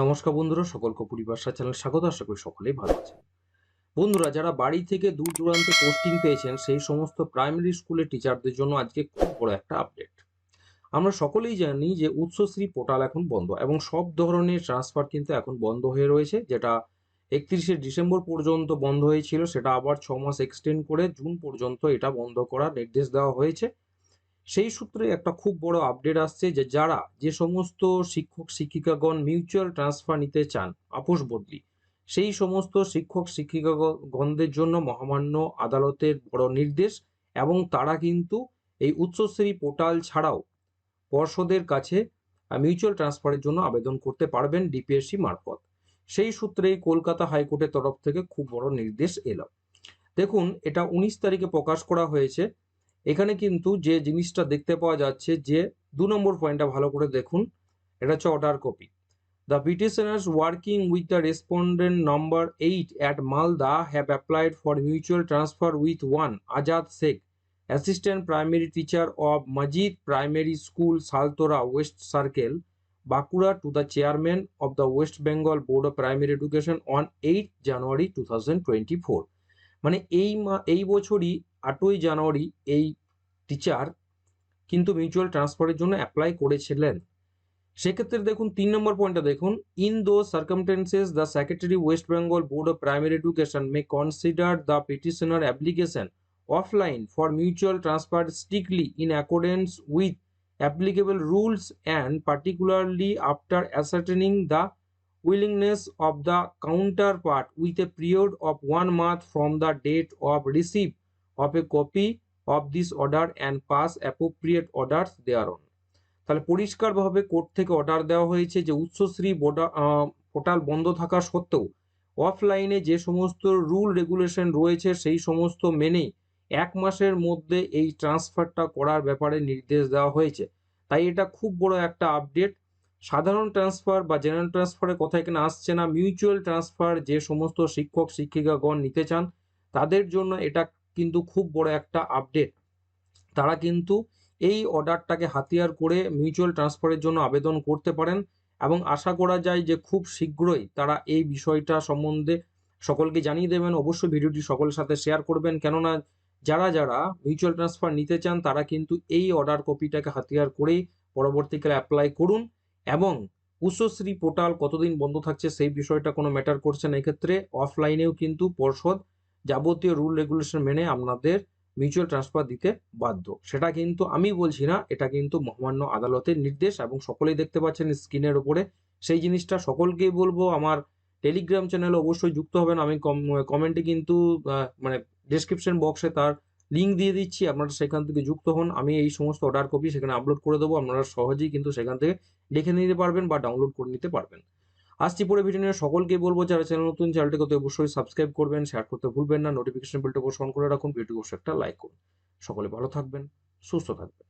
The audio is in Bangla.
নমস্কার বন্ধুরা, সকলকে পরিবাসা চ্যানেল স্বাগত, আশা করি সকলেই ভালো আছেন। বন্ধুরা, যারা বাড়ি থেকে দূর দূরান্তে পোস্টিং পেয়েছেন, সেই সমস্ত প্রাইমারি স্কুলের টিচারদের জন্য আজকে খুব বড় একটা আপডেট আমরা সকলেই জানি যে উৎসশ্রী পোর্টাল এখন বন্ধ এবং সব ধরনের ট্রান্সফার কিন্তু এখন বন্ধ হয়ে রয়েছে, যেটা একত্রিশে ডিসেম্বর পর্যন্ত বন্ধ হয়েছিল, সেটা আবার ছ মাস এক্সটেন্ড করে জুন পর্যন্ত এটা বন্ধ করার নির্দেশ দেওয়া হয়েছে। সেই সূত্রে একটা খুব বড় আপডেট আসছে যে যারা যে সমস্ত শিক্ষক শিক্ষিকাগণ মিউচুয়াল ট্রান্সফার নিতে চান আপোষ বদলি, সেই সমস্ত শিক্ষক শিক্ষিকাগণদের জন্য মহামান্য আদালতের বড় নির্দেশ এবং তারা কিন্তু এই উচ্চশ্রী পোর্টাল ছাড়াও পর্ষদের কাছে মিউচুয়াল ট্রান্সফারের জন্য আবেদন করতে পারবেন ডিপিএসসি মারফত। সেই সূত্রেই কলকাতা হাইকোর্টের তরফ থেকে খুব বড় নির্দেশ এলো। দেখুন, এটা উনিশ তারিখে প্রকাশ করা হয়েছে। এখানে কিন্তু যে জিনিসটা দেখতে পাওয়া যাচ্ছে যে দু নম্বর পয়েন্টটা ভালো করে দেখুন, এটা হচ্ছে order copy the petitioners working with the respondent number eight at Malda have applied for mutual transfer with one Azad Sheikh assistant primary teacher of Majid primary school Saltora west circle Bankura to the chairman of the west Bengal board of primary education on eight January two thousand twenty four মানে এই এই বছরই আটই জানুয়ারি এই টিচার কিন্তু মিউচুয়াল ট্রান্সফারের জন্য অ্যাপ্লাই করেছিলেন। সেক্ষেত্রে দেখুন, তিন নম্বর পয়েন্টটা দেখুন। In those circumstances the secretary west Bengal board of primary education may consider the petitioner application offline for mutual transfer strictly in accordance with applicable rules and particularly after ascertaining the willingness of the counterpart with a period of one month from the date of receive of a copy of this order and pass appropriate orders thereon. তাহলে পরিষ্কারভাবে কোর্ট থেকে অর্ডার দেওয়া হয়েছে যে উচ্চশ্রী পোর্টাল বন্ধ থাকা সত্ত্বেও অফলাইনে যে সমস্ত রুল রেগুলেশন রয়েছে সেই সমস্ত মেনেই এক মাসের মধ্যে এই ট্রান্সফারটা করার ব্যাপারে নির্দেশ দেওয়া হয়েছে। তাই এটা খুব বড় একটা আপডেট সাধারণ ট্রান্সফার বা জেনারেল ট্রান্সফারের কথা এখানে আসছে না। মিউচুয়াল ট্রান্সফার যে সমস্ত শিক্ষক, শিক্ষিকাগণ নিতে চান, তাদের জন্য এটা কিন্তু খুব বড় একটা আপডেট তারা কিন্তু এই অর্ডারটাকে হাতিয়ার করে মিউচুয়াল ট্রান্সফারের জন্য আবেদন করতে পারেন এবং আশা করা যায় যে খুব শীঘ্রই তারা এই বিষয়টা সম্বন্ধে সকলকে জানিয়ে দেবেন। অবশ্যই ভিডিওটি সকলের সাথে শেয়ার করবেন। কেননা যারা যারা মিউচুয়াল ট্রান্সফার নিতে চান, তারা কিন্তু এই অর্ডার কপিটাকে হাতিয়ার করেই পরবর্তীকালে অ্যাপ্লাই করুন এবং উচ্চশ্রী পোর্টাল কতদিন বন্ধ থাকছে সেই বিষয়টা কোনো ম্যাটার করছে না। এক্ষেত্রে অফলাইনেও কিন্তু পর্ষদ যাবতীয় রুল রেগুলেশন মেনে আপনাদের মিউচুয়াল ট্রান্সফার দিতে বাধ্য। সেটা কিন্তু আমি বলছি না, এটা কিন্তু মহামান্য আদালতের নির্দেশ এবং সকলেই দেখতে পাচ্ছেন স্ক্রিনের ওপরে সেই জিনিসটা সকলকেই বলব, আমার টেলিগ্রাম চ্যানেলে অবশ্যই যুক্ত হবেন। আমি কমেন্টে কিন্তু মানে ডিসক্রিপশন বক্সে তার লিঙ্ক দিয়ে দিচ্ছি, আপনারা সেখান থেকে যুক্ত হন। আমি এই সমস্ত অর্ডার কপি সেখানে আপলোড করে দেবো, আপনারা সহজেই কিন্তু সেখান থেকে দেখে নিতে পারবেন বা ডাউনলোড করে নিতে পারবেন। আসছি পরে ভিডিও নিয়ে। সকলকে বলব, যারা চ্যানেল নতুন চ্যানেলটিকে তো অবশ্যই সাবস্ক্রাইব করবেন শেয়ার করতে ভুলবেন না। নোটিফিকেশন বেলটা অবশ্যই অন করে রাখুন। ভিডিও অবশ্যই একটা লাইক করুন। সকলে ভালো থাকবেন, সুস্থ থাকবেন।